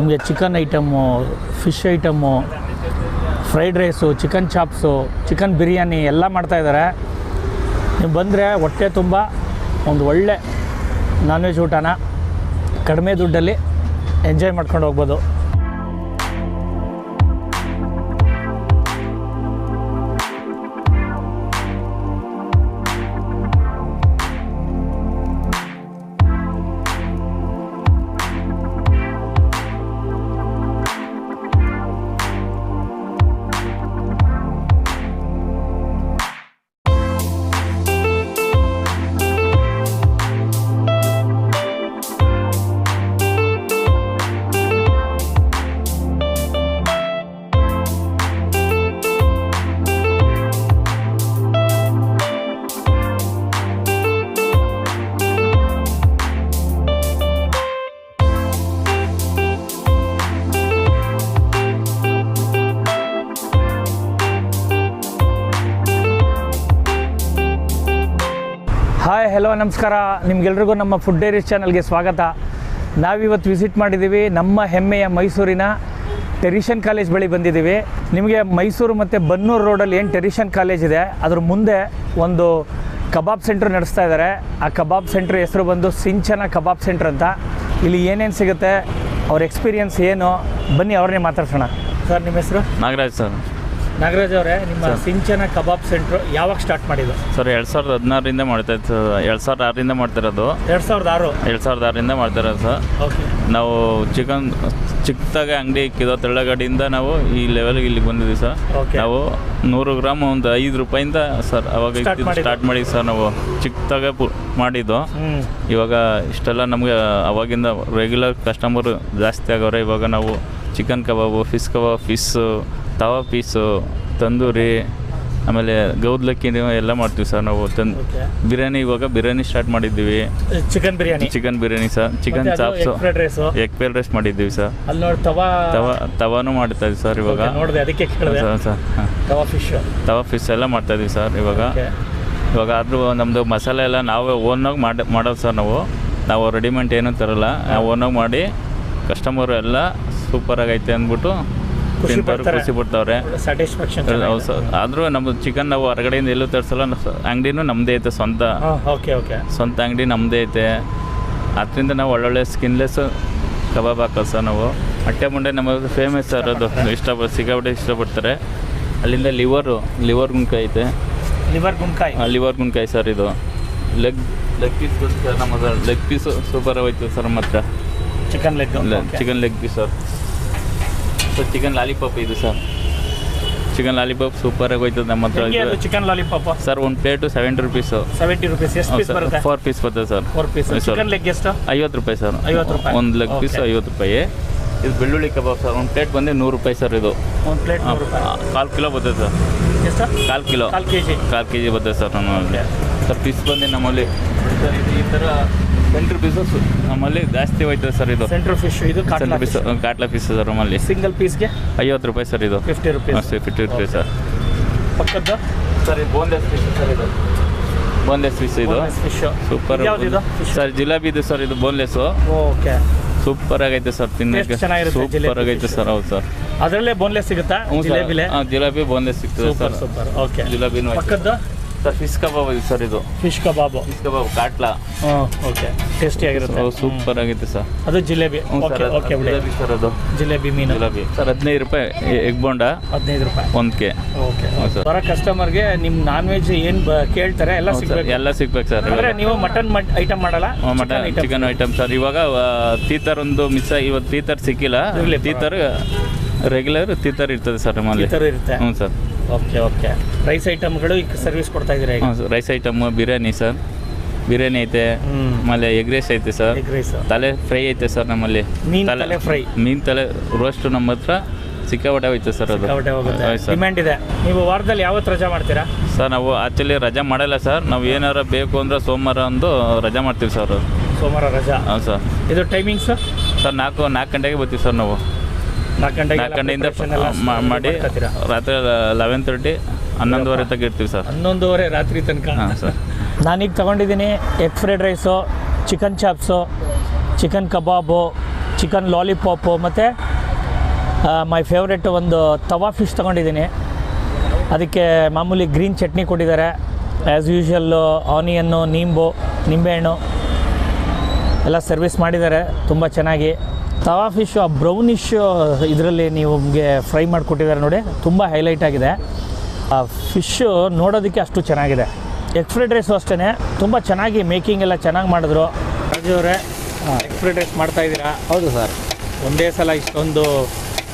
ನಿಮಗೆ chicken item fish item fried rice, chicken chops, chicken biryani ಎಲ್ಲ ಮಾಡ್ತಾಯಿದ್ದಾರೆ ನೀವು ಬಂದರೆ ಹೊಟ್ಟೆ ತುಂಬ, ಒಂದು ಒಳ್ಳೆ ನಾನ್ ವೆಜ್ ಊಟನ ಕಡಿಮೆ ದುಡ್ಡಲ್ಲಿ ಎಂಜಾಯ್ ಮಾಡ್ಕೊಂಡು ಹೋಗ್ಬೋದು. ಹೆಲೋ ನಮಸ್ಕಾರ. ನಿಮ್ಗೆಲ್ರಿಗೂ ನಮ್ಮ ಫುಡ್ ಡೈರೀಸ್ ಚಾನಲ್ಗೆ ಸ್ವಾಗತ. ನಾವಿವತ್ತು ವಿಸಿಟ್ ಮಾಡಿದ್ದೀವಿ ನಮ್ಮ ಹೆಮ್ಮೆಯ ಮೈಸೂರಿನ ಟೆರಿಷನ್ ಕಾಲೇಜ್ ಬಳಿ ಬಂದಿದ್ದೀವಿ. ನಿಮಗೆ ಮೈಸೂರು ಮತ್ತು ಬನ್ನೂರು ರೋಡಲ್ಲಿ ಏನು ಟೆರಿಷನ್ ಕಾಲೇಜ್ ಇದೆ ಅದ್ರ ಮುಂದೆ ಒಂದು ಕಬಾಬ್ ಸೆಂಟ್ರ್ ನಡೆಸ್ತಾ ಇದ್ದಾರೆ. ಆ ಕಬಾಬ್ ಸೆಂಟ್ರ್ ಹೆಸರು ಬಂದು ಸಿಂಚನ ಕಬಾಬ್ ಸೆಂಟ್ರ್ ಅಂತ. ಇಲ್ಲಿ ಏನೇನು ಸಿಗುತ್ತೆ ಅವ್ರ ಎಕ್ಸ್ಪೀರಿಯನ್ಸ್ ಏನು? ಬನ್ನಿ ಅವ್ರನ್ನೇ ಮಾತಾಡ್ಸೋಣ. ಸರ್ ನಿಮ್ಮ ಹೆಸರು? ನಾಗರಾಜ್ ಸರ್. ನಾಗರಾಜ್ ಅವರೇ ನಿಮ್ಮ ಸಿಂಚನ ಕಬಾಬ್ ಸೆಂಟರ್ ಯಾವಾಗ ಸ್ಟಾರ್ಟ್ ಮಾಡಿದ್ರು ಸರ್ ಎರಡು ಸಾವಿರದ ಹದಿನಾರರಿಂದ ಮಾಡ್ತಾ ಇತ್ತು ಎರಡು ಸಾವಿರದ ಆರರಿಂದ ಮಾಡ್ತಿರೋದು ಎರಡು ಸಾವಿರದ ಆರು? ಎರಡು ಸಾವಿರದ ಆರರಿಂದ ಮಾಡ್ತಿರೋದು ಸರ್. ಓಕೆ. ನಾವು ಚಿಕನ್ ಚಿಕ್ಕದಾಗೆ ಅಂಗಡಿ ಇಕ್ಕಿದ ತೆಳ್ಳಗಡಿಯಿಂದ ನಾವು ಈ ಲೆವೆಲ್ಗೆ ಇಲ್ಲಿ ಬಂದಿದ್ವಿ ಸರ್. ನಾವು ನೂರು ಗ್ರಾಮ್ ಒಂದು ಐದು ರೂಪಾಯಿಂದ ಸರ್ ಅವಾಗ. ಸ್ಟಾರ್ಟ್ ಮಾಡಿ ಸರ್ ನಾವು. ಚಿಕ್ಕದಾಗೆ ಪು ಮಾಡಿದ್ದು. ಇವಾಗ ಇಷ್ಟೆಲ್ಲ ನಮಗೆ ಅವಾಗಿಂದ ರೆಗ್ಯುಲರ್ ಕಸ್ಟಮರ್ ಜಾಸ್ತಿ ಆಗವ್ರೆ ಇವಾಗ ನಾವು chicken kebab fish kebab fish tawa piece tandoori ಆಮೇಲೆ ಗೌದ್ಲಕ್ಕಿ ಎಲ್ಲ ಮಾಡ್ತೀವಿ ಸರ್ ನಾವು. ತಂದ್ ಬಿರಿಯಾನಿ ಇವಾಗ ಬಿರಿಯಾನಿ ಸ್ಟಾರ್ಟ್ ಮಾಡಿದ್ದೀವಿ. Chicken biryani? Chicken biryani sir. Chicken chops fried rice egg fried rice ಮಾಡಿದ್ದೀವಿ ಸರ್. ಅಲ್ಲಿ ನೋಡಿ ತವಾ ತವಾ ತವಾನು ಮಾಡ್ತಾ ಇದ್ದೀವಿ ಸರ್ ಇವಾಗ. ನೋಡಿದೆ ಅದಕ್ಕೆ ಕೇಳಿದೆ sir sir tawa fish tawa fish ಎಲ್ಲ ಮಾಡ್ತಾ ಇದ್ದೀವಿ ಸರ್ ಇವಾಗ. ಇವಾಗ ಆದರೂ ನಮ್ಮದು ಮಸಾಲೆ ಎಲ್ಲ ನಾವೇ ಓನಾಗಿ ಮಾಡಿ ಮಾಡೋದು ಸರ್ ನಾವು. ನಾವು ರೆಡಿಮೇಡ್ ಏನೂ ತರಲ್ಲ. ನಾವು ಓನಾಗಿ ಮಾಡಿ ಕಸ್ಟಮರು ಎಲ್ಲ ಸೂಪರಾಗೈತೆ ಅಂದ್ಬಿಟ್ಟು ತಿಂತವ್ರು. ಖುಷಿ ಪಡ್ತಾವ್ರೆ. ಸ್ಯಾಟಿಸ್ಫ್ಯಾಕ್ಷನ್ ಹೌದು ಸರ್. ಆದರೂ ನಮ್ಮದು ಚಿಕನ್ ನಾವು ಹೊರಗಡೆಯಿಂದ ಎಲ್ಲೂ ತರಿಸಲ್ಲ. ಅಂಗಡಿನೂ ನಮ್ಮದೇ ಐತೆ ಸ್ವಂತ. ಓಕೆ ಓಕೆ ಸ್ವಂತ ಅಂಗಡಿ ನಮ್ಮದೇ ಐತೆ. ಅದರಿಂದ ನಾವು ಒಳ್ಳೊಳ್ಳೆ ಸ್ಕಿನ್ಲೆಸ್ ಕಬಾಬ್ ಹಾಕೋದು ಸರ್ ನಾವು. ಮೊಟ್ಟೆ ಮುಂಡೆ ನಮ್ಮದು ಫೇಮಸ್ ಸರ್ ಅದು. ಇಷ್ಟಪಟ್ಟು ಸಿಕ್ಕಾಪಟ್ಟೆ ಇಷ್ಟಪಡ್ತಾರೆ. ಅಲ್ಲಿಂದ ಲಿವರು ಲಿವರ್ ಗುಣ್ಕಾಯಿ ಐತೆ. ಲಿವರ್ ಗುಂಕಾಯಿ ಲಿವರ್ ಗುಣ್ಕಾಯಿ ಸರ್ ಇದು. ಲೆಗ್ ಲೆಗ್ ಪೀಸ್ ಸರ್ ನಮ್ಮದು? ಲೆಗ್ ಪೀಸು ಸೂಪರ್ ಹೋಯ್ತು ಸರ್ ಮಾತ್ರ chicken leg chicken leg piece sir. Sir chicken lollipop ಇದು ಸರ್ ಚಿಕನ್ ಲಾಲಿಪಾಪ್ ಸೂಪರಾಗಿ ಹೋಯ್ತದೆ ನಮ್ಮ ಹತ್ರ. ಇದು. ಚಿಕನ್ ಲಾಲಿಪಾಪ್ ಸರ್ ಒಂದು plate seventy rupees seventy rupees ಎಷ್ಟು ಪೀಸ್ ಬರುತ್ತೆ? ಫೋರ್ ಪೀಸ್ ಬರ್ತದೆ sir four piece. Chicken leg ಎಷ್ಟು? ಐವತ್ತು ರೂಪಾಯಿ ಸರ್ 50 ರೂಪಾಯಿ. ಒಂದು ಲೆಗ್ ಪೀಸ್. ಐವತ್ತು ರೂಪಾಯಿ. ಇದು ಬೆಳ್ಳುಳ್ಳಿ ಕಬಾಬ್ ಸರ್ ಒಂದು ಪ್ಲೇಟ್ ಬಂದು ನೂರು ರೂಪಾಯಿ ಸರ್ ಇದು. ಒಂದು ಪ್ಲೇಟ್ ಕಾಲು ಕಿಲೋ ಬರ್ತದೆ ಸರ್ ಎಷ್ಟು? ಕಾಲು ಕಿಲೋ. ಕಾಲು ಕೆ ಜಿ ಕಾಲು ಕೆ ಜಿ ಬರ್ತದೆ ಸರ್ ನಮ್ಮಲ್ಲಿ. ಸರ್ ಪೀಸ್ ಬಂದು ನಮ್ಮಲ್ಲಿ. ಸರ್ ಇದು ಈ ಥರ ಸೆಂಟ್ರ್ ಪೀಸಸ್ ನಮ್ಮಲ್ಲಿ ಜಾಸ್ತಿ ಹೋಯ್ತದೆ ಸರ್ ಇದು. ಸೆಂಟ್ರ್ ಫಿಶ್ ಇದು ಸೆಂಟ್ರ್ ಪೀಸ್ ಕಾಟ್ಲಾ ಪೀಸ್ ಸರ್ ನಮ್ಮಲ್ಲಿ. ಸಿಂಗಲ್ ಪೀಸ್ಗೆ ಐವತ್ತು ರೂಪಾಯಿ ಸರ್ ಇದು. Fifty rupees fifty rupees sir ಪಕ್ಕದ ಸರ್ ಇದು ಬೋನ್ಲೆಸ್ ಫಿಶ್ ಸರ್ ಇದು. ಬೋನ್ಲೆಸ್ ಫಿಶ್ ಇದು. ಸೂಪರ್ ಸರ್ ಜಿಲಾಬಿ ಇದು ಸರ್ ಇದು ಬೋನ್ಲೆಸ್ ಓಕೆ ಸೂಪರ್ ಆಗೈತೆ ಸರ್ ತಿನ್ನಕ್ಕೆ. ಸೂಪರ್ ಆಗೈತೆ ಸರ್ ಹೌದು ಸರ್ ಅದರಲ್ಲೇ ಬೋನ್ಲೆಸ್ ಸಿಗುತ್ತಾ ಜಿಲಾಬಿ ಜಿಲೇಬಿ ಬೋನ್ಲೆಸ್ ಸಿಗ್ತದೆ ಸರ್ ಸೂಪರ್ ಓಕೆ ಜಿಲೇಬಿನೂ. ಪಕ್ಕದ್ದು? ಸರ್ ಫಿಶ್ ಕಬಾಬ್ ಇದೆ ಸರ್ ಇದು. ಫಿಶ್ ಕಬಾಬು ಫಿಶ್ ಕಬಾಬ್ ಕಾಟ್ಲಾ ಹಾಂ ಓಕೆ ಟೇಸ್ಟಿ ಆಗಿರುತ್ತೆ. ಸೂಪರ್ ಆಗಿತ್ತು ಸರ್. ಅದು jalebi. Okay okay jalebi sir ಅದು. ಜಿಲೇಬಿ ಮೀನು. ಜಿಲೇಬಿ. ಸರ್ ಹದಿನೈದು ರೂಪಾಯಿ ಎಗ್ ಬೋಂಡ. ಹದಿನೈದು ರೂಪಾಯಿ. ಒಂದು ಕೆ. Okay sir. ಬರೋ ಕಸ್ಟಮರ್ಗೆ ನಿಮ್ಮ ನಾನ್ ವೆಜ್ ಏನು ಕೇಳ್ತಾರೆ ಎಲ್ಲ ಸಿಗಬೇಕು. ಎಲ್ಲ ಸಿಗ್ಬೇಕು ಸರ್. ಅಂದ್ರೆ ನೀವು ಮಟನ್ ಐಟಮ್ ಮಾಡಲ್ಲ ಮಟನ್ ಚಿಕನ್ ಐಟಮ್ ಸರ್. ಇವಾಗ ತೀತರ್ ಒಂದು ಮಿಸ್ ಇವತ್ತು ತೀತರ್ ಸಿಕ್ಕಿಲ್ಲ. ತೀತರ್ ರೆಗ್ಯುಲರ್ ತೀತರ್ ಇರ್ತದೆ ಸರ್ ನಮ್ಮಲ್ಲಿ. ಇರುತ್ತೆ. ಹ್ಞೂ ಸರ್. ಓಕೆ ಓಕೆ ರೈಸ್ ಐಟಮ್ಗಳು ಈಗ ಸರ್ವಿಸ್ ಕೊಡ್ತಾ ಇದ್ದೀರಾ ಈಗ? ಹ್ಞೂ sir rice item biryani sir biryani ಐತೆ ಆಮೇಲೆ ಎಗ್ ರೈಸ್ ಐತೆ ಸರ್ ಎಗ್ ರೈಸ್ ತಲೆ ಫ್ರೈ ಐತೆ ಸರ್ ನಮ್ಮಲ್ಲಿ. ಮೀನ್ ತಲೆ ಫ್ರೈ ಮೀನ್ ತಲೆ ರೋಸ್ಟ್ ನಮ್ಮ ಹತ್ರ ಸಿಕ್ಕಾಪಟ್ಟೆ ಹೋಯ್ತು ಸರ್ ಅದು. ಸಿಕ್ಕಾಪಟ್ಟೆ ಹೋಗುತ್ತೆ. ಹೌದು ಸರ್ ಡಿಮ್ಯಾಂಡ್ ಇದೆ. ನೀವು ವಾರದಲ್ಲಿ ಯಾವತ್ತು ರಜಾ ಮಾಡ್ತೀರಾ? ಸರ್ ನಾವು ಆ್ಯಕ್ಚುಲಿ ರಜಾ ಮಾಡಲ್ಲ ಸರ್ ನಾವು ಏನಾರ ಬೇಕು ಅಂದರೆ ಸೋಮವಾರ ಒಂದು ರಜಾ ಮಾಡ್ತೀವಿ ಸರ್ ಸೋಮವಾರ ರಜಾ. ಹಾಂ ಸರ್ ಇದು ಟೈಮಿಂಗ್ಸ್ ಸರ್ ನಾಲ್ಕು ನಾಲ್ಕು ಗಂಟೆಗೆ ಬರ್ತೀವಿ ಸರ್ ನಾವು. ನಾಲ್ಕು ಗಂಟೆಗೆ ನಾಲ್ಕು ಗಂಟೆಯಿಂದ ಮಾ- ಮಾಡಿ ರಾತ್ರಿ ಲೆವೆನ್ ತರ್ಟಿ ಹನ್ನೊಂದುವರೆ ತನಕ ಇರ್ತೀವಿ ಸರ್. ಹನ್ನೊಂದುವರೆ ರಾತ್ರಿ ತನಕ. ಹಾಂ ಸರ್. ನಾನೀಗ ತಗೊಂಡಿದ್ದೀನಿ egg fried rice chicken chops chicken kebab chicken lollipop ಮತ್ತು ಮೈ ಫೇವ್ರೆಟ್ ಒಂದು ತವಾ ಫಿಶ್ ತೊಗೊಂಡಿದ್ದೀನಿ. ಅದಕ್ಕೆ ಮಾಮೂಲಿ ಗ್ರೀನ್ ಚಟ್ನಿ ಕೊಟ್ಟಿದ್ದಾರೆ. ಆ್ಯಸ್ ಯೂಶ್ವಲ್ಲು ಆನಿಯನ್ನು ನಿಂಬು ನಿಂಬೆಹಣ್ಣು ಎಲ್ಲ ಸರ್ವಿಸ್ ಮಾಡಿದ್ದಾರೆ. ತುಂಬ ಚೆನ್ನಾಗಿ. ತವಾ ಫಿಶ್ ಆ ಬ್ರೌನಿಶ್ ಇದರಲ್ಲಿ ನಿಮಗೆ ಫ್ರೈ ಮಾಡಿಕೊಟ್ಟಿದ್ದಾರೆ ನೋಡಿ. ತುಂಬ ಹೈಲೈಟ್ ಆಗಿದೆ. ಆ ಫಿಶ್ಶು ನೋಡೋದಕ್ಕೆ ಅಷ್ಟು ಚೆನ್ನಾಗಿದೆ. ಎಗ್ ಫ್ರೈಡ್ ರೈಸು ಅಷ್ಟೇ ತುಂಬ ಚೆನ್ನಾಗಿ ಮೇಕಿಂಗ್ ಎಲ್ಲ ಚೆನ್ನಾಗಿ ಮಾಡಿದ್ರು. ರಾಜು ಅವರೇ ಎಗ್ ಫ್ರೈಡ್ ರೈಸ್ ಮಾಡ್ತಾ ಇದ್ದೀರಾ? ಹೌದು ಸರ್. ಒಂದೇ ಸಲ ಇಷ್ಟೊಂದು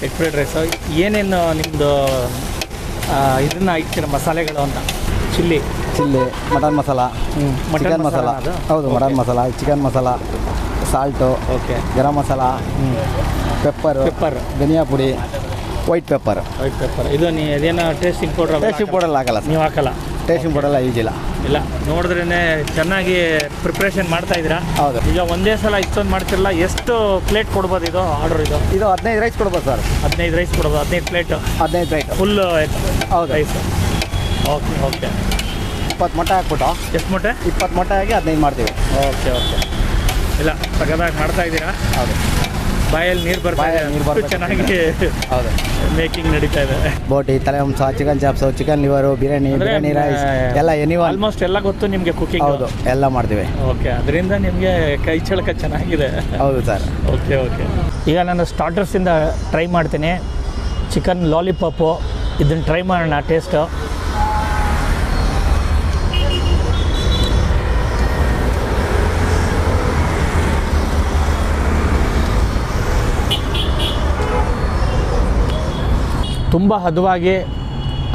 ಎಗ್ ಫ್ರೈಡ್ ರೈಸು ಏನೇನು ನಿಮ್ಮದು ಇದನ್ನು ಇಟ್ಟಿರೋ ಮಸಾಲೆಗಳು ಅಂತ? Chilli. Chilli mutton masala mutton masala. ಹೌದು mutton masala chicken masala salt okay garam masala pepper pepper ಧನಿಯಾ ಪುಡಿ ವೈಟ್ ಪೇಪರ್ ವೈಟ್ ಪೇಪರ್ ಇದು ನೀ ಅದೇನೋ ಟೇಸ್ಟಿಂಗ್ ಪೌಡರ್ ಟೇಸ್ಟಿಂಗ್ ಪೌಡರ್ ಹಾಕಲ್ಲ ನೀವು ಹಾಕಲ್ಲ? ಟೇಸ್ಟಿಂಗ್ ಪೌಡರ್ ಯೂಸ್ ಇಲ್ಲ. ಇಲ್ಲ. ನೋಡಿದ್ರೇ ಚೆನ್ನಾಗಿ ಪ್ರಿಪ್ರೇಷನ್ ಮಾಡ್ತಾ ಇದ್ದೀರಾ? ಹೌದು. ಈಗ ಒಂದೇ ಸಲ ಇಷ್ಟೊಂದು ಮಾಡ್ತಿರಲ್ಲ ಎಷ್ಟು ಪ್ಲೇಟ್ ಕೊಡ್ಬೋದು ಇದು ಆರ್ಡರ್ ಇದು? ಇದು ಹದಿನೈದು ರೈಸ್ ಕೊಡ್ಬೋದು ಸರ್. ಹದಿನೈದು ರೈಸ್ ಕೊಡ್ಬೋದು ಹದಿನೈದು ಪ್ಲೇಟ್ ಹದಿನೈದು ರೈಸ್ ಫುಲ್ ಹೌದು. ರೈಸ್ ಓಕೆ ಓಕೆ ಇಪ್ಪತ್ತು ಮೊಟ್ಟೆ ಹಾಕ್ಬಿಟ್ಟು ಎಷ್ಟು ಮೊಟ್ಟೆ? ಇಪ್ಪತ್ತು ಮೊಟ್ಟೆ ಹಾಕಿ ಹದಿನೈದು ಮಾಡ್ತೀವಿ. ಓಕೆ ಓಕೆ ಇಲ್ಲ ಸಗದಾಗಿ ಮಾಡ್ತಾ ಇದ್ದೀರಾ? ಹೌದು. ಬಾಯಲ್ಲಿ ನೀರು ಬರ್ತಾ ನೀರು ಬಾಯಲ್ಲಿ. ಚೆನ್ನಾಗಿ ಹೌದು. ಮೇಕಿಂಗ್ ನಡೀತಾ ಇದೆ. ಬೋಟಿ ತಲೆ ಮಾಂಸ chicken chops chicken liver biryani biryani rice ಎಲ್ಲ ಎನಿವನ್ ಆಲ್ಮೋಸ್ಟ್ ಎಲ್ಲ ಗೊತ್ತು ನಿಮಗೆ ಕುಕಿಂಗ್ ಹೌದು ಎಲ್ಲ ಮಾಡ್ತೀವಿ. ಓಕೆ ಅದರಿಂದ ನಿಮಗೆ ಕೈ ಚಳಕ ಚೆನ್ನಾಗಿದೆ. ಹೌದು ಸರ್ ಓಕೆ ಓಕೆ ಈಗ ನಾನು ಸ್ಟಾರ್ಟರ್ಸಿಂದ ಟ್ರೈ ಮಾಡ್ತೀನಿ. ಚಿಕನ್ ಲಾಲಿಪಾಪು ಇದನ್ನು ಟ್ರೈ ಮಾಡೋಣ ಟೇಸ್ಟು ತುಂಬ ಹದವಾಗಿ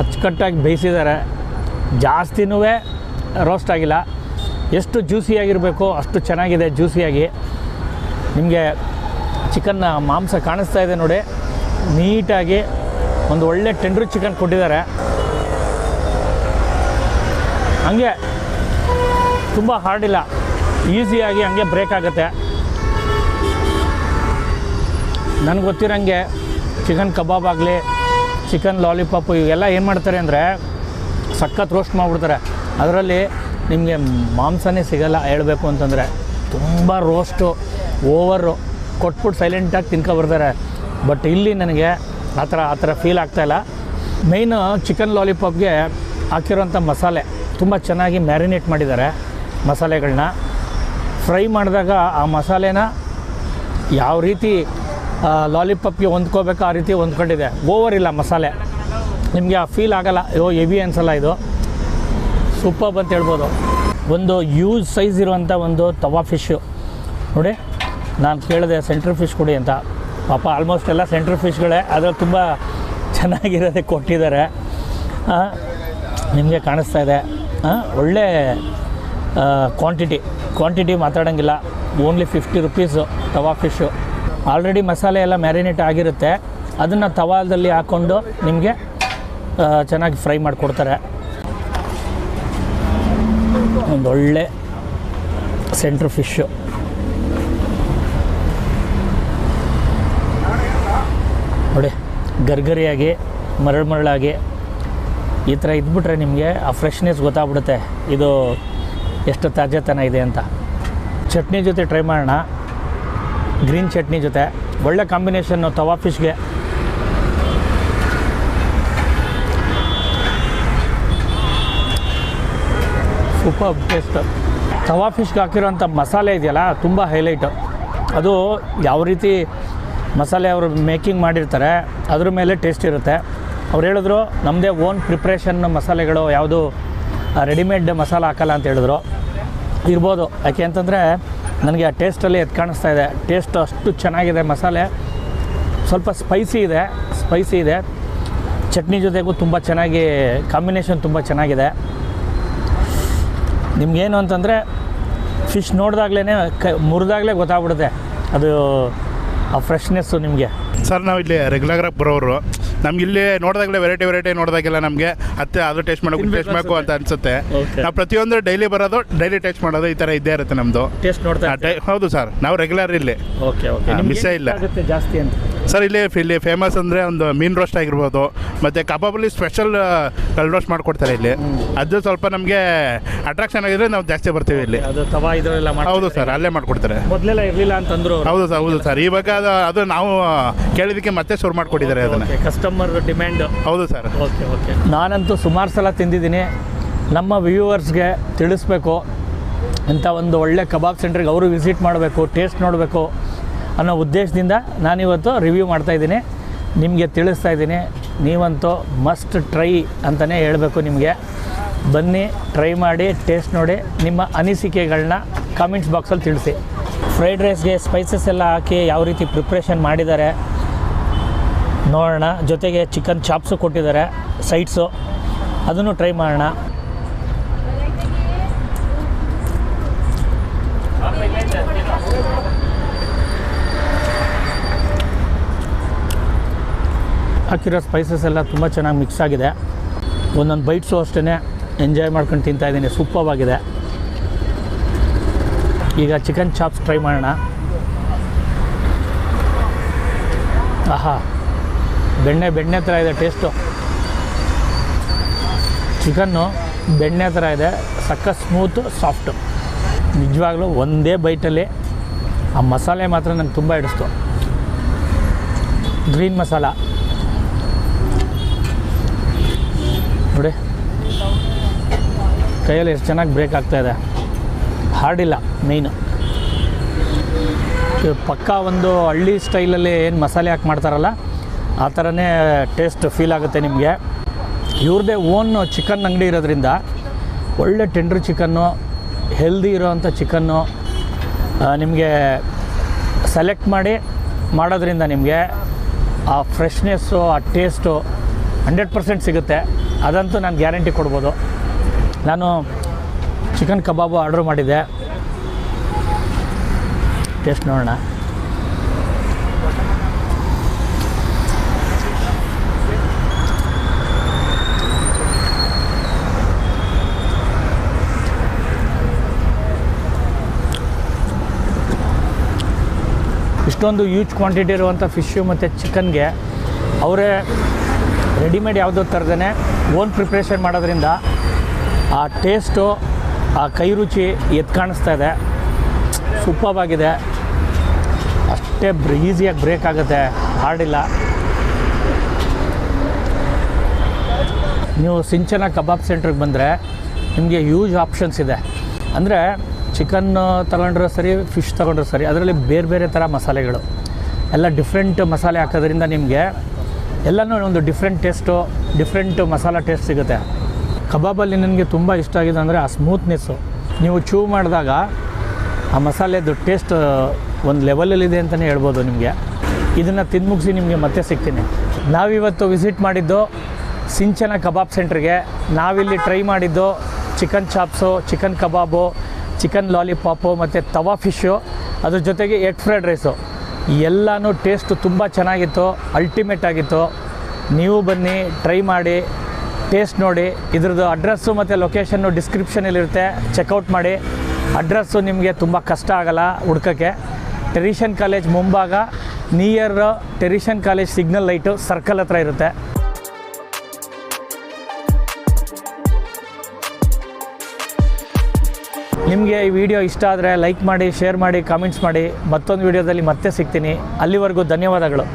ಅಚ್ಚುಕಟ್ಟಾಗಿ ಬೇಯಿಸಿದ್ದಾರೆ. ಜಾಸ್ತಿನೂ ರೋಸ್ಟ್ ಆಗಿಲ್ಲ. ಎಷ್ಟು ಜ್ಯೂಸಿಯಾಗಿರಬೇಕು ಅಷ್ಟು ಚೆನ್ನಾಗಿದೆ ಜ್ಯೂಸಿಯಾಗಿ ನಿಮಗೆ ಚಿಕನ್ನ ಮಾಂಸ ಕಾಣಿಸ್ತಾ ಇದೆ ನೋಡಿ. ನೀಟಾಗಿ ಒಂದು ಒಳ್ಳೆ ಟೆಂಡ್ರು ಚಿಕನ್ ಕೊಟ್ಟಿದ್ದಾರೆ. ಹಂಗೆ ತುಂಬ ಹಾರ್ಡಿಲ್ಲ ಈಸಿಯಾಗಿ ಹಂಗೆ ಬ್ರೇಕ್ ಆಗುತ್ತೆ. ನನಗೆ ಗೊತ್ತಿರೋಂಗೆ ಚಿಕನ್ ಕಬಾಬ್ ಆಗಲಿ ಚಿಕನ್ ಲಾಲಿಪಾಪು ಇವೆಲ್ಲ ಏನು ಮಾಡ್ತಾರೆ ಅಂದರೆ ಸಖತ್ ರೋಸ್ಟ್ ಮಾಡಿಬಿಡ್ತಾರೆ. ಅದರಲ್ಲಿ ನಿಮಗೆ ಮಾಂಸನೇ ಸಿಗಲ್ಲ ಹೇಳಬೇಕು ಅಂತಂದರೆ. ತುಂಬ ರೋಸ್ಟು ಓವರು ಕೊಟ್ಬಿಟ್ಟು ಸೈಲೆಂಟಾಗಿ ತಿನ್ಕೊಬರ್ತಾರೆ ಬಟ್ ಇಲ್ಲಿ ನನಗೆ ಆ ಥರ ಆ ಥರ ಫೀಲ್ ಆಗ್ತಾಯಿಲ್ಲ ಮೇಯ್ನು ಚಿಕನ್ ಲಾಲಿಪಾಪ್ಗೆ ಹಾಕಿರೋಂಥ ಮಸಾಲೆ ತುಂಬ ಚೆನ್ನಾಗಿ ಮ್ಯಾರಿನೇಟ್ ಮಾಡಿದ್ದಾರೆ ಮಸಾಲೆಗಳನ್ನ ಫ್ರೈ ಮಾಡಿದಾಗ ಆ ಮಸಾಲೆನ ಯಾವ ರೀತಿ ಲಾಲಿಪಾಪ್ಗೆ ಹೊಂದ್ಕೋಬೇಕು ಆ ರೀತಿ ಹೊಂದ್ಕೊಂಡಿದೆ. ಓವರ್ ಇಲ್ಲ ಮಸಾಲೆ. ನಿಮಗೆ ಆ ಫೀಲ್ ಆಗಲ್ಲ. ಅಯ್ಯೋ ಹೆವಿ ಅನ್ಸಲ್ಲ ಇದು. ಸೂಪರ್ ಅಂತ ಹೇಳ್ಬೋದು. ಒಂದು ಯೂಸ್ ಸೈಜ್ ಇರುವಂಥ ಒಂದು ತವಾ ಫಿಶ್ಶು ನೋಡಿ, ನಾನು ಕೇಳಿದೆ ಸೆಂಟ್ರ್ ಫಿಶ್ ಕೊಡಿ ಅಂತ. ಪಾಪ ಆಲ್ಮೋಸ್ಟ್ ಎಲ್ಲ ಸೆಂಟ್ರ್ ಫಿಶ್ಗಳೇ ಅದ್ರಲ್ಲಿ ತುಂಬ ಚೆನ್ನಾಗಿರೋದೇ ಕೊಟ್ಟಿದ್ದಾರೆ. ನಿಮಗೆ ಕಾಣಿಸ್ತಾ ಇದೆ. ಒಳ್ಳೆ quantity quantity ಮಾತಾಡೋಂಗಿಲ್ಲ. Only fifty rupees tawa fish already ಮಸಾಲೆ ಎಲ್ಲ ಮ್ಯಾರಿನೇಟ್ ಆಗಿರುತ್ತೆ. ಅದನ್ನು ತವಾದಲ್ಲಿ ಹಾಕ್ಕೊಂಡು ನಿಮಗೆ ಚೆನ್ನಾಗಿ ಫ್ರೈ ಮಾಡಿಕೊಡ್ತಾರೆ. ಒಂದು ಒಳ್ಳೆ ಸೆಂಟ್ರ್ ಫಿಶ್ಶು ನೋಡಿ, ಗರ್ಗರಿಯಾಗಿ ಮರಳು ಮರಳಾಗಿ ಈ ಥರ ಇದ್ಬಿಟ್ರೆ ನಿಮಗೆ ಆ ಫ್ರೆಶ್ನೆಸ್ ಗೊತ್ತಾಗ್ಬಿಡುತ್ತೆ. ಇದು ಎಷ್ಟು ತಾಜಾತನ ಇದೆ ಅಂತ. ಚಟ್ನಿ ಜೊತೆ ಟ್ರೈ ಮಾಡೋಣ. ಗ್ರೀನ್ ಚಟ್ನಿ ಜೊತೆ ಒಳ್ಳೆ ಕಾಂಬಿನೇಷನ್ನು ತವಾ ಫಿಶ್ಗೆ. Super taste. ತವಾ ಫಿಶ್ಗೆ ಹಾಕಿರೋಂಥ ಮಸಾಲೆ ಇದೆಯಲ್ಲ, ತುಂಬ ಹೈಲೈಟು. ಅದು ಯಾವ ರೀತಿ ಮಸಾಲೆ ಅವರು ಮೇಕಿಂಗ್ ಮಾಡಿರ್ತಾರೆ, ಅದ್ರ ಮೇಲೆ ಟೇಸ್ಟ್ ಇರುತ್ತೆ. ಅವ್ರು ಹೇಳಿದ್ರು ನಮ್ಮದೇ ಓನ್ ಪ್ರಿಪ್ರೇಷನ್ ಮಸಾಲೆಗಳು, ಯಾವುದು ರೆಡಿಮೇಡ್ ಮಸಾಲ ಹಾಕಲ್ಲ ಅಂತ ಹೇಳಿದ್ರು. ಇರ್ಬೋದು. ಯಾಕೆ ಅಂತಂದರೆ ನನಗೆ ಆ ಟೇಸ್ಟಲ್ಲಿ ಎದ್ದು ಕಾಣಿಸ್ತಾ ಇದೆ. ಟೇಸ್ಟ್ ಅಷ್ಟು ಚೆನ್ನಾಗಿದೆ ಮಸಾಲೆ. ಸ್ವಲ್ಪ ಸ್ಪೈಸಿ ಇದೆ ಸ್ಪೈಸಿ ಇದೆ. ಚಟ್ನಿ ಜೊತೆಗೂ ತುಂಬ ಚೆನ್ನಾಗಿ ಕಾಂಬಿನೇಷನ್ ತುಂಬ ಚೆನ್ನಾಗಿದೆ. ನಿಮಗೇನು ಅಂತಂದರೆ ಫಿಶ್ ನೋಡಿದಾಗ್ಲೇ ಕ, ಮುರಿದಾಗಲೇ ಗೊತ್ತಾಗ್ಬಿಡುತ್ತೆ. ಅದು, ಆ ಫ್ರೆಶ್ನೆಸ್ಸು ನಿಮಗೆ. ಸರ್ ನಾವು ಇಲ್ಲಿ ರೆಗ್ಯುಲರಾಗಿ ಬರೋರು ನಮ್ಗೆ ಇಲ್ಲಿ ನೋಡಿದಾಗಲೇ ವೆರೈಟಿ ವೆರೈಟಿ ನೋಡಿದಾಗೆಲ್ಲ ನಮಗೆ. ಅತ್ತೆ ಅದು ಟೇಸ್ಟ್ ಮಾಡಬೇಕು ಟೇಸ್ಟ್ ಮಾಡಬೇಕು ಅಂತ ಅನ್ಸುತ್ತೆ. ನಾವು ಪ್ರತಿಯೊಂದು ಡೈಲಿ ಬರೋದು ಡೈಲಿ ಟೇಸ್ಟ್ ಮಾಡೋದು ಈ ಥರ ಇದ್ದೇ ಇರುತ್ತೆ ನಮ್ಮದು ಟೇಸ್ಟ್ ನೋಡ್ತಾ ಹೌದು ಸರ್ ನಾವು ರೆಗ್ಯುಲರ್ ಇಲ್ಲಿ. ಓಕೆ ಓಕೆ ಮಿಸ್ಸೇ ಇಲ್ಲ. ಜಾಸ್ತಿ ಅಂತ? ಸರ್ ಇಲ್ಲಿ ಇಲ್ಲಿ ಫೇಮಸ್ ಅಂದರೆ ಒಂದು ಮೀನು ರೋಸ್ಟ್ ಆಗಿರ್ಬೋದು ಮತ್ತು ಕಬಾಬಲ್ಲಿ ಸ್ಪೆಷಲ್ ಕಲ್ ರೋಸ್ಟ್ ಮಾಡಿಕೊಡ್ತಾರೆ ಇಲ್ಲಿ. ಅದು ಸ್ವಲ್ಪ ನಮಗೆ ಅಟ್ರಾಕ್ಷನ್ ಆಗಿದ್ರೆ ನಾವು ಜಾಸ್ತಿ ಬರ್ತೀವಿ ಇಲ್ಲಿ. ಅದು ತವಾ ಇದರೆಲ್ಲ ಹೌದು ಸರ್ ಅಲ್ಲೇ ಮಾಡಿಕೊಡ್ತಾರೆ. ಮೊದಲೆಲ್ಲ ಇರಲಿಲ್ಲ ಅಂತಂದ್ರು ಹೌದು ಸರ್ ಹೌದು ಸರ್. ಇವಾಗ ಅದು ಅದು ನಾವು ಕೇಳಿದಕ್ಕೆ ಮತ್ತೆ ಶುರು ಮಾಡಿಕೊಟ್ಟಿದ್ದಾರೆ ಅದನ್ನು. ಕಸ್ಟಮರ್ ಡಿಮ್ಯಾಂಡ್ ಹೌದು ಸರ್. ಓಕೆ ಓಕೆ ನಾನಂತೂ ಸುಮಾರು ಸಲ ತಿಂದಿದ್ದೀನಿ. ನಮ್ಮ ವ್ಯೂವರ್ಸ್ಗೆ ತಿಳಿಸ್ಬೇಕು. ಇಂಥ ಒಂದು ಒಳ್ಳೆ ಕಬಾಬ್ ಸೆಂಟ್ರಿಗೆ ಅವರು ವಿಸಿಟ್ ಮಾಡಬೇಕು ಟೇಸ್ಟ್ ನೋಡಬೇಕು. ಅನ್ನೋ ಉದ್ದೇಶದಿಂದ ನಾನಿವತ್ತು ರಿವ್ಯೂ ಮಾಡ್ತಾಯಿದ್ದೀನಿ ನಿಮಗೆ ತಿಳಿಸ್ತಾ ಇದ್ದೀನಿ. ನೀವಂತೂ ಮಸ್ಟ್ ಟ್ರೈ ಅಂತಲೇ ಹೇಳಬೇಕು ನಿಮಗೆ. ಬನ್ನಿ ಟ್ರೈ ಮಾಡಿ ಟೇಸ್ಟ್ ನೋಡಿ, ನಿಮ್ಮ ಅನಿಸಿಕೆಗಳನ್ನ ಕಾಮೆಂಟ್ಸ್ ಬಾಕ್ಸಲ್ಲಿ ತಿಳಿಸಿ. ಫ್ರೈಡ್ ರೈಸ್ಗೆ ಸ್ಪೈಸಸ್ ಎಲ್ಲ ಹಾಕಿ ಯಾವ ರೀತಿ ಪ್ರಿಪ್ರೇಷನ್ ಮಾಡಿದ್ದಾರೆ, ನೋಡೋಣ. ಜೊತೆಗೆ ಚಿಕನ್ ಚಾಪ್ಸು ಕೊಟ್ಟಿದ್ದಾರೆ ಸೈಡ್ಸು ಅದನ್ನು ಟ್ರೈ ಮಾಡೋಣ. ಹಾಕಿರೋ ಸ್ಪೈಸಸ್ ಎಲ್ಲ ತುಂಬ ಚೆನ್ನಾಗಿ ಮಿಕ್ಸ್ ಆಗಿದೆ. ಒಂದೊಂದು ಬೈಟ್ಸು ಅಷ್ಟೇ ಎಂಜಾಯ್ ಮಾಡ್ಕೊಂಡು ತಿಂತಾ ಇದ್ದೀನಿ. ಸೂಪರ್ವಾಗಿದೆ ಈಗ ಚಿಕನ್ ಚಾಪ್ಸ್ ಟ್ರೈ ಮಾಡೋಣ. ಆಹಾ, ಬೆಣ್ಣೆ ಬೆಣ್ಣೆ ಥರ ಇದೆ ಟೇಸ್ಟು ಚಿಕನ್ನು ಬೆಣ್ಣೆ ಥರ ಇದೆ. ಸಕ್ಕ ಸ್ಮೂತು ಸಾಫ್ಟು ನಿಜವಾಗ್ಲೂ ಒಂದೇ ಬೈಟಲ್ಲಿ ಆ ಮಸಾಲೆ ಮಾತ್ರ ನಂಗೆ ತುಂಬ ಹಿಡಿಸ್ತು. ಗ್ರೀನ್ ಮಸಾಲ. ಕೈಯಲ್ಲಿ ಎಷ್ಟು ಚೆನ್ನಾಗಿ ಬ್ರೇಕ್ ಆಗ್ತಾ ಇದೆ. ಹಾರ್ಡಿಲ್ಲ ಮೇಯ್ನು ಪಕ್ಕ ಒಂದು ಹಳ್ಳಿ ಸ್ಟೈಲಲ್ಲಿ ಏನು ಮಸಾಲೆ ಹಾಕಿ ಮಾಡ್ತಾರಲ್ಲ, ಆ ಥರನೇ ಟೇಸ್ಟ್ ಫೀಲ್ ಆಗುತ್ತೆ ನಿಮಗೆ. ಇವ್ರದ್ದೇ ಓನ್ ಚಿಕನ್ ಅಂಗಡಿ ಇರೋದ್ರಿಂದ ಒಳ್ಳೆ ಟೆಂಡ್ರ್ ಚಿಕನ್ನು ಹೆಲ್ದಿ ಇರೋವಂಥ ಚಿಕನ್ನು ನಿಮಗೆ ಸೆಲೆಕ್ಟ್ ಮಾಡಿ ಮಾಡೋದ್ರಿಂದ ನಿಮಗೆ ಆ ಫ್ರೆಶ್ನೆಸ್ಸು ಆ ಟೇಸ್ಟು ಹಂಡ್ರೆಡ್ ಪರ್ಸೆಂಟ್ ಸಿಗುತ್ತೆ. ಅದಂತೂ ನಾನು ಗ್ಯಾರಂಟಿ ಕೊಡ್ಬೋದು. ನಾನು ಚಿಕನ್ ಕಬಾಬು ಆರ್ಡ್ರ್ ಮಾಡಿದ್ದೆ. ಟೇಸ್ಟ್ ನೋಡೋಣ. ಇಷ್ಟೊಂದು ಯೂಜ್ ಕ್ವಾಂಟಿಟಿ ಇರುವಂಥ ಫಿಶ್ಶು ಮತ್ತು ಚಿಕನ್ಗೆ ಅವರೇ ರೆಡಿಮೇಡ್ ಯಾವುದೋ ಥರದೇ ಓನ್ ಪ್ರಿಪ್ರೇಷನ್ ಮಾಡೋದ್ರಿಂದ ಆ ಟೇಸ್ಟು, ಆ ಕೈ ರುಚಿ ಎದ್ದು ಕಾಣಿಸ್ತಾ ಇದೆ. ಸೂಪರ್ವಾಗಿದೆ. ಅಷ್ಟೇ ಬ್ರ, ಈಸಿಯಾಗಿ ಬ್ರೇಕ್ ಆಗುತ್ತೆ. ಹಾರ್ಡಿಲ್ಲ. ನೀವು ಸಿಂಚನ ಕಬಾಬ್ ಸೆಂಟ್ರಿಗೆ ಬಂದರೆ ನಿಮಗೆ ಯೂಜ್ ಆಪ್ಷನ್ಸ್ ಇದೆ. ಅಂದರೆ ಚಿಕನ್ ತಗೊಂಡ್ರೆ ಸರಿ ಫಿಶ್ ತಗೊಂಡ್ರೆ ಸರಿ, ಅದರಲ್ಲಿ ಬೇರೆ ಬೇರೆ ಥರ ಮಸಾಲೆಗಳು. ಎಲ್ಲ ಡಿಫ್ರೆಂಟ್ ಮಸಾಲೆ ಹಾಕೋದ್ರಿಂದ ನಿಮಗೆ ಎಲ್ಲನೂ ಒಂದು different taste different masala taste ಸಿಗುತ್ತೆ. ಕಬಾಬಲ್ಲಿ ನನಗೆ ತುಂಬ ಇಷ್ಟ ಆಗಿದೆ ಅಂದರೆ ಆ ಸ್ಮೂತ್ನೆಸ್ಸು. ನೀವು ಚೂ ಮಾಡಿದಾಗ ಆ ಮಸಾಲೆದು ಟೇಸ್ಟ್ ಒಂದು ಲೆವೆಲಲ್ಲಿದೆ ಅಂತಲೇ ಹೇಳ್ಬೋದು ನಿಮಗೆ. ಇದನ್ನು ತಿಂದು ಮುಗಿಸಿ ನಿಮಗೆ ಮತ್ತೆ ಸಿಗ್ತೀನಿ. ನಾವಿವತ್ತು ವಿಸಿಟ್ ಮಾಡಿದ್ದು ಸಿಂಚನ ಕಬಾಬ್ ಸೆಂಟ್ರಿಗೆ ನಾವಿಲ್ಲಿ ಟ್ರೈ ಮಾಡಿದ್ದು chicken chops chicken kebab chicken lollipop ಮತ್ತು ತವಾ ಫಿಶ್ಶು ಅದ್ರ ಜೊತೆಗೆ ಎಗ್ ಫ್ರೈಡ್ ರೈಸು ಎಲ್ಲನೂ ಟೇಸ್ಟು ತುಂಬ ಚೆನ್ನಾಗಿತ್ತು ಅಲ್ಟಿಮೇಟ್ ಆಗಿತ್ತು. ನೀವು ಬನ್ನಿ ಟ್ರೈ ಮಾಡಿ ಟೇಸ್ಟ್ ನೋಡಿ. ಇದ್ರದ್ದು ಅಡ್ರೆಸ್ಸು ಮತ್ತು ಲೊಕೇಶನ್ನು ಡಿಸ್ಕ್ರಿಪ್ಷನಲ್ಲಿರುತ್ತೆ ಚೆಕ್ಔಟ್ ಮಾಡಿ. ಅಡ್ರೆಸ್ಸು ನಿಮಗೆ ತುಂಬ ಕಷ್ಟ ಆಗಲ್ಲ ಹುಡ್ಕೋಕ್ಕೆ. ಟೆರಿಷನ್ ಕಾಲೇಜ್ ಮುಂಭಾಗ near Teresian college signal light circle ಹತ್ರ ಇರುತ್ತೆ. ನಿಮಗೆ ಈ ವಿಡಿಯೋ ಇಷ್ಟ ಆದರೆ ಲೈಕ್ ಮಾಡಿ ಶೇರ್ ಮಾಡಿ ಕಾಮೆಂಟ್ಸ್ ಮಾಡಿ. ಮತ್ತೊಂದು ವಿಡಿಯೋದಲ್ಲಿ ಮತ್ತೆ ಸಿಗ್ತೀನಿ. ಅಲ್ಲಿವರೆಗೂ ಧನ್ಯವಾದಗಳು.